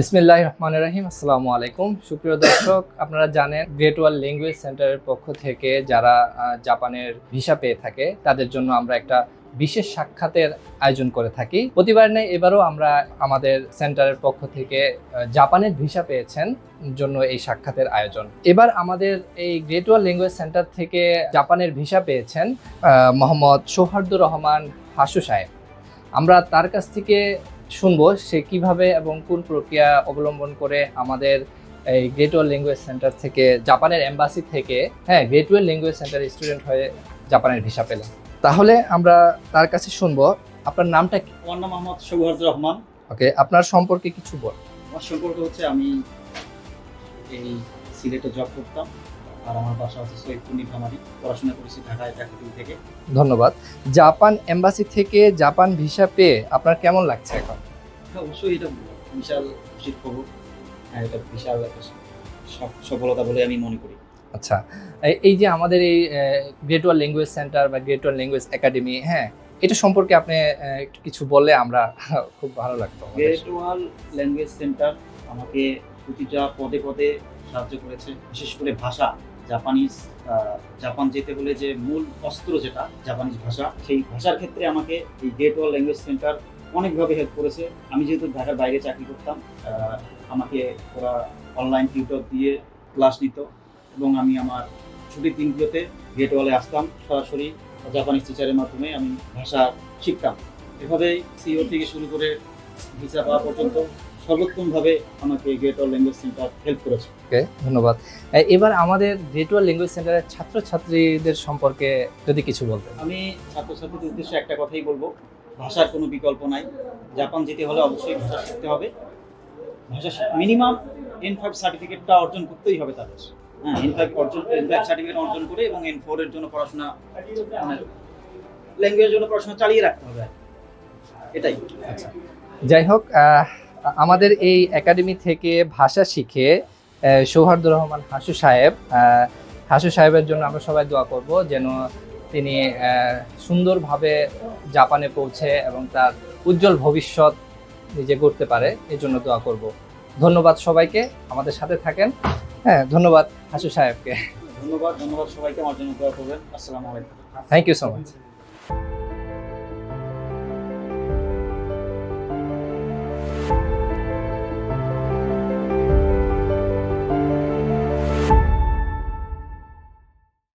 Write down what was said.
বিসমিল্লাহ রহমান রাহিম, আসসালামু আলাইকুম। সুপ্রিয় দর্শক, আপনারা জানেন গ্রেট ওয়াল ল্যাঙ্গুয়েজ সেন্টারের পক্ষ থেকে যারা জাপানের ভিসা পেয়ে থাকে, তাদের জন্য আমরা একটা বিশেষ সাক্ষাতের আয়োজন করে থাকি। প্রতিবার নেই এবারও আমরা আমাদের সেন্টারের পক্ষ থেকে জাপানের ভিসা পেয়েছেন জন্য এই সাক্ষাতের আয়োজন। এবার আমাদের এই গ্রেট ওয়াল ল্যাঙ্গুয়েজ সেন্টার থেকে জাপানের ভিসা পেয়েছেন মোহাম্মদ সৌহার্দুর রহমান হাসু সাহেব। আমরা তার কাছ থেকে শুনব সে কীভাবে এবং কোন প্রক্রিয়া অবলম্বন করে আমাদের এই গ্রেট ওয়াল ল্যাঙ্গুয়েজ সেন্টার থেকে জাপানের এম্বাসি থেকে হ্যাঁ great wall language centre student হয়ে জাপানের ভিসা পেলেন তাহলে আমরা তার কাছে শুনব আপনার নামটা কি? আমার নাম মোহাম্মদ সৌহার্দ রহমান। ওকে আপনার সম্পর্কে কিছু বল। আমার সম্পর্ক হচ্ছে আমি এই সিলেটে জব করতাম। আর আমার বাসা হচ্ছে সৈয়দপুর নীলফামারি পড়াশোনা করেছি ঢাকায় চাকরি থেকে। ধন্যবাদ। জাপান এম্বাসি থেকে জাপান ভিসা পেয়ে আপনার কেমন লাগছে এখন? হ্যাঁ, অবশ্যই এটা বিশাল খুশির খবর। হ্যাঁ এটা বিশাল একটা সফলতা বলে আমি মনে করি। আচ্ছা এই- যে আমাদের এই গ্রেট ওয়াল ল্যাঙ্গুয়েজ সেন্টার বা গ্রেট ওয়াল ল্যাঙ্গুয়েজ একাডেমি হ্যাঁ এটা সম্পর্কে আপনি একটু কিছু বললে আমরা খুব ভালো লাগতো গ্রেট ওয়াল ল্যাঙ্গুয়েজ সেন্টার আমাকে প্রতিটা পদে পদে সাহায্য করেছে বিশেষ করে ভাষা। জাপানিজ জাপান যেতে হলে যে মূল অস্ত্র যেটা জাপানিজ ভাষা, সেই ভাষার ক্ষেত্রে আমাকে এই গেট ওয়াল ল্যাঙ্গুয়েজ সেন্টার অনেকভাবে হেল্প করেছে। আমি যেহেতু ঢাকার বাইরে চাকরি করতাম আমাকে ওরা অনলাইন টিউটর দিয়ে ক্লাস নিত এবং আমি আমার ছুটির দিনগুলোতে গেট ওয়ালে আসতাম সরাসরি জাপানিজ টিচারের মাধ্যমে আমি ভাষা শিখতাম। এভাবেই সিও থেকে শুরু করে ভিসা পাওয়া পর্যন্ত সর্বোত্তমভাবে আমাকে great wall language centre help করেছে। ওকে ধন্যবাদ। এবার আমাদের গ্রেট ওয়াল ল্যাঙ্গুয়েজ সেন্টারের ছাত্রছাত্রীদের সম্পর্কে যদি কিছু বলতেন। আমি ছাত্রছাত্রীদের উদ্দেশ্যে একটা কথাই বলব ভাষার কোনো বিকল্প নাই। জাপান যেতে হলে অবশ্যই ভাষা শিখতে হবে। ভাষা মিনিমাম এন ফাইভ সার্টিফিকেটটা অর্জন করতেই হবে তাদের। হ্যাঁ এন ফাইভ অর্জন এন ফাইভ সার্টিফিকেট অর্জন করে এবং এন ফোর এর জন্য পড়াশোনা মানে ল্যাঙ্গুয়েজের জন্য পড়াশোনা চালিয়ে রাখতে হবে এটাই। আচ্ছা। যাই হোক আমাদের এই একাডেমি থেকে ভাষা শিখে আহ, সৌহার্দুর রহমান হাসু সাহেব হাসু সাহেবের জন্য আমরা সবাই দোয়া করব যেন তিনি সুন্দরভাবে জাপানে পৌঁছে এবং তার উজ্জ্বল ভবিষ্যৎ নিজে করতে পারে এই জন্য দোয়া করব। ধন্যবাদ সবাইকে আমাদের সাথে থাকেন। হ্যাঁ ধন্যবাদ হাসু সাহেবকে। ধন্যবাদ ধন্যবাদ সবাইকে আমার জন্য দোয়া করবেন। আসসালামু আলাইকুম। Thank you so much